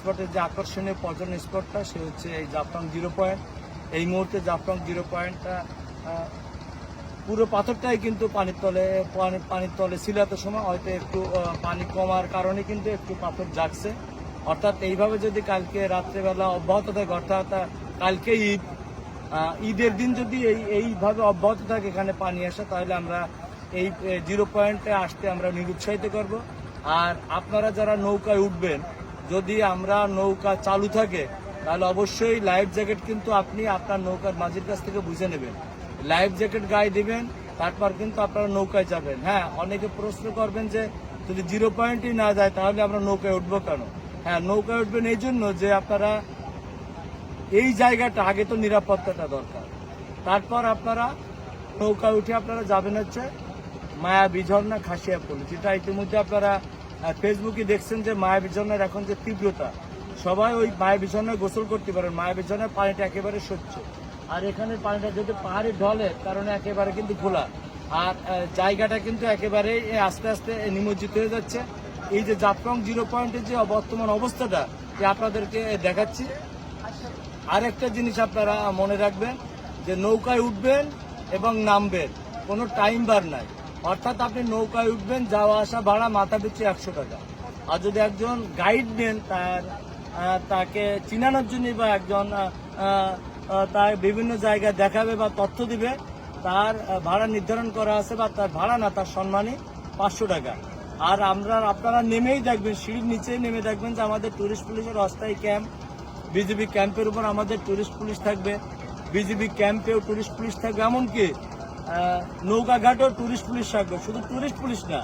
স্পটের যে আকর্ষণীয় পর্যটন স্পটটা সে হচ্ছে এই জাফরং জিরো পয়েন্ট। এই মুহূর্তে জাফরং জিরো পয়েন্টটা পুরো পাথরটাই কিন্তু পানির তলে, পানি, পানির তলে ছিল এত সময়, হয়তো একটু পানি কমার কারণে কিন্তু একটু পাথর জাগছে। অর্থাৎ এইভাবে যদি কালকে রাত্রেবেলা অব্যাহত থাকে, অর্থাৎ কালকে ঈদ ঈদের দিন যদি এই, এইভাবে অব্যাহত থাকে, এখানে পানি আসে, তাহলে আমরা এই জিরো পয়েন্টে আসতে আমরা নিরুৎসাহিত করব। আর আপনারা যারা নৌকায় উঠবেন যদি আমরা নৌকা চালু থাকে, তাহলে অবশ্যই লাইফ জ্যাকেট কিন্তু আপনি আপনার নৌকার মাঝির কাছ থেকে বুঝে নেবেন। লাইফ জ্যাকেট গায়ে দিবেন, তারপর কিন্তু আপনারা নৌকায় যাবেন। হ্যাঁ অনেকে প্রশ্ন করবেন যে, যদি জিরো পয়েন্টই না যায়, তাহলে আমরা নৌকায় উঠবো কেন? হ্যাঁ নৌকায় উঠবেন এই জন্য যে আপনারা এই জায়গাটা, আগে তো নিরাপত্তাটা দরকার। তারপর আপনারা নৌকায় উঠে আপনারা যাবেন হচ্ছে মায়াবী খাসিয়া খাসিয়াপুল যেটা ইতিমধ্যে আপনারা ফেসবুকে দেখছেন যে মায়াবী ঝর্ণার এখন যে তীব্রতা, সবাই ওই মায়াবী ঝর্ণায় গোসল করতে পারেন। মায়াবী ঝর্ণার পানিটা একেবারে স্বচ্ছ। আর এখানে পানিটা যদি পাহাড়ি ঢলের কারণে একেবারে কিন্তু খোলা। আর জায়গাটা কিন্তু একেবারে আস্তে আস্তে নিমজ্জিত হয়ে যাচ্ছে। এই যে জাফলং জিরো পয়েন্টের যে বর্তমান অবস্থাটা আপনাদেরকে দেখাচ্ছি। আরেকটা জিনিস আপনারা মনে রাখবেন, যে নৌকায় উঠবেন এবং নামবেন, কোনো টাইম বার নাই। অর্থাৎ আপনি নৌকায় উঠবেন, যাওয়া আসা ভাড়া মাথা পিছু একশো টাকা। আর যদি একজন গাইড নেন তার তাকে চিনানোর জন্য বা একজন তার বিভিন্ন জায়গায় দেখাবে বা তথ্য দিবে, তার ভাড়া নির্ধারণ করা আছে বা তার ভাড়া না, তার সম্মানই পাঁচশো টাকা। আর আমরা, আপনারা নেমেই দেখবেন, সিঁড়ির নিচেই নেমে দেখবেন যে আমাদের টুরিস্ট পুলিশের অস্থায়ী ক্যাম্প, বিজিবি ক্যাম্পের উপর আমাদের টুরিস্ট পুলিশ থাকবে। বিজিবি ক্যাম্পেও টুরিস্ট পুলিশ থাকবে। এমনকি নৌকাঘাটেও টুরিস্ট পুলিশ থাকবে। শুধু টুরিস্ট পুলিশ না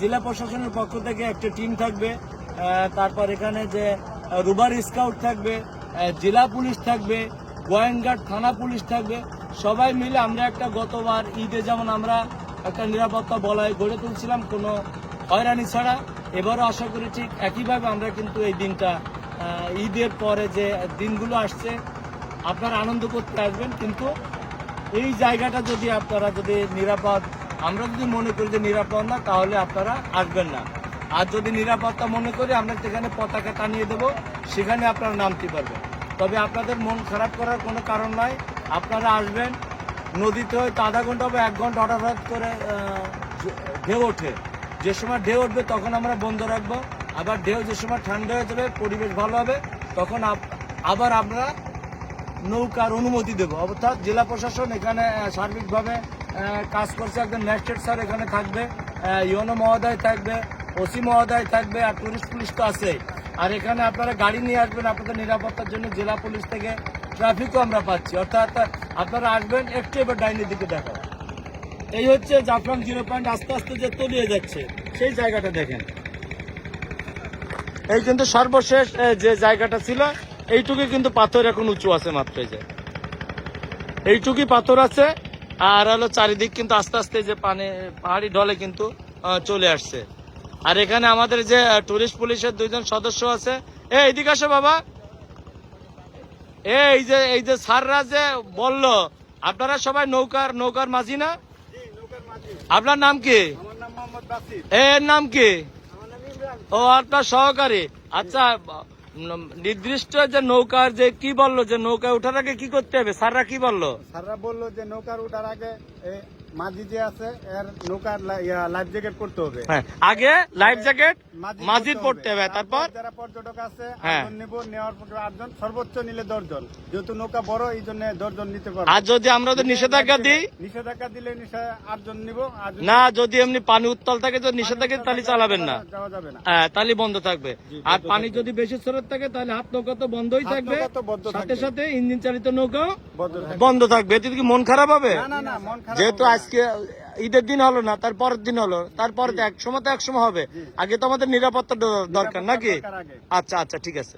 জেলা প্রশাসনের পক্ষ থেকে একটা টিম থাকবে তারপর এখানে যে রুবার স্কাউট থাকবে জেলা পুলিশ থাকবে গোয়েনঘাট থানা পুলিশ থাকবে, সবাই মিলে আমরা একটা গতবার ঈদে যেমন আমরা একটা নিরাপত্তা বলয় গড়ে তুলছিলাম, কোনো হয়রানি ছাড়া, এবারও আশা করি ঠিক একইভাবে আমরা কিন্তু এই দিনটা ঈদের পরে যে দিনগুলো আসছে, আপনারা আনন্দ করতে আসবেন, কিন্তু এই জায়গাটা যদি আপনারা যদি নিরাপদ, আমরা যদি মনে করি যে নিরাপদ না, তাহলে আপনারা আসবেন না। আর যদি নিরাপত্তা মনে করি, আমরা সেখানে পতাকা টানিয়ে দেবো, সেখানে আপনারা নামতে পারবেন। তবে আপনাদের মন খারাপ করার কোনো কারণ নাই। আপনারা আসবেন, নদীতে হয়তো আধা ঘণ্টা বা এক ঘণ্টা হঠাৎ করে ঢেউ ওঠে। যে সময় ঢেউ উঠবে, তখন আমরা বন্ধ রাখব। আবার ঢেউ যে সময় ঠান্ডা হয়ে যাবে, পরিবেশ ভালো হবে, তখন আবার আমরা নৌকার অনুমতি দেবো। অর্থাৎ জেলা প্রশাসন এখানে সার্বিকভাবে কাজ করছে। একজন ম্যাজিস্ট্রেট স্যার এখানে থাকবে ইউনো মহোদয় থাকবে, ওসি মহোদয় থাকবে, আর টুরিস্ট পুলিশ তো আছে আর এখানে আপনারা গাড়ি নিয়ে আসবেন আপনাদের নিরাপত্তার জন্য। জেলা পুলিশ থেকে ট্রাফিকও আমরা পাচ্ছি। অর্থাৎ আপনারা আসবেন, একটু এবার ডাইনের দিকে দেখো এই হচ্ছে জাফলং জিরো পয়েন্ট। আস্তে আস্তে যে তলিয়ে যাচ্ছে, সেই জায়গাটা দেখেন। এই কিন্তু সর্বশেষ যে জায়গাটা ছিল এইটুকু কিন্তু পাথর এখন উঁচু আছে মাত্র এই যে। এইটুকুই পাথর আছে আর হলো চারিদিক কিন্তু আস্তে আস্তে যে পানি পাহাড়ি ঢলে কিন্তু চলে আসছে। আর এখানে আমাদের যে টুরিস্ট পুলিশের দুইজন সদস্য আছে। এ এইদিকে আসো বাবা। এই যে এই যে স্যাররা যে বলল আপনারা সবাই নৌকার নৌকার মাঝি না? আপনার নাম কি? এর নাম কি? ও আপনার সহকারী। আচ্ছা নির্দিষ্ট যে নৌকার যে কি বলল, যে নৌকা উঠার আগে কি করতে হবে? স্যাররা কি বলল? স্যাররা বলল যে নৌকার উঠার আগে মাঝি যে আছে এর নৌকার লাইফ জ্যাকেট করতে হবে। হ্যাঁ আগে লাইফ জ্যাকেট মাঝির পড়তে হবে। তারপর? যারা পর্যটক আছে। আটজন নিব নেওয়ার পর আটজন সর্বোচ্চ নিলে দশজন। যেহেতু নৌকা বড় এই জন্য দশজন নিতে পারব। আর যদি আমরা ওদের নিষেধাজ্ঞা দিই নিষেধাজ্ঞা দিলে আটজন নিব না যদি এমনি পানি উত্তল থাকে তো নিষেধাজ্ঞা তাহলে চালাবেন না। যাওয়া যাবে না। হ্যাঁ তাহলে বন্ধ থাকবে। আর পানি যদি বেশি স্রোত থাকে তাহলে হাত নৌকা তো বন্ধই থাকবে। সাথে সাথে ইঞ্জিন চালিত নৌকা বন্ধ থাকবে। এতে কি মন খারাপ হবে? যেহেতু না। আজকে ঈদের দিন হলো না তার পরের দিন হলো। তারপর এক সময় তো এক সময় হবে। আগে তো আমাদের নিরাপত্তা দরকার নাকি আচ্ছা আচ্ছা ঠিক আছে।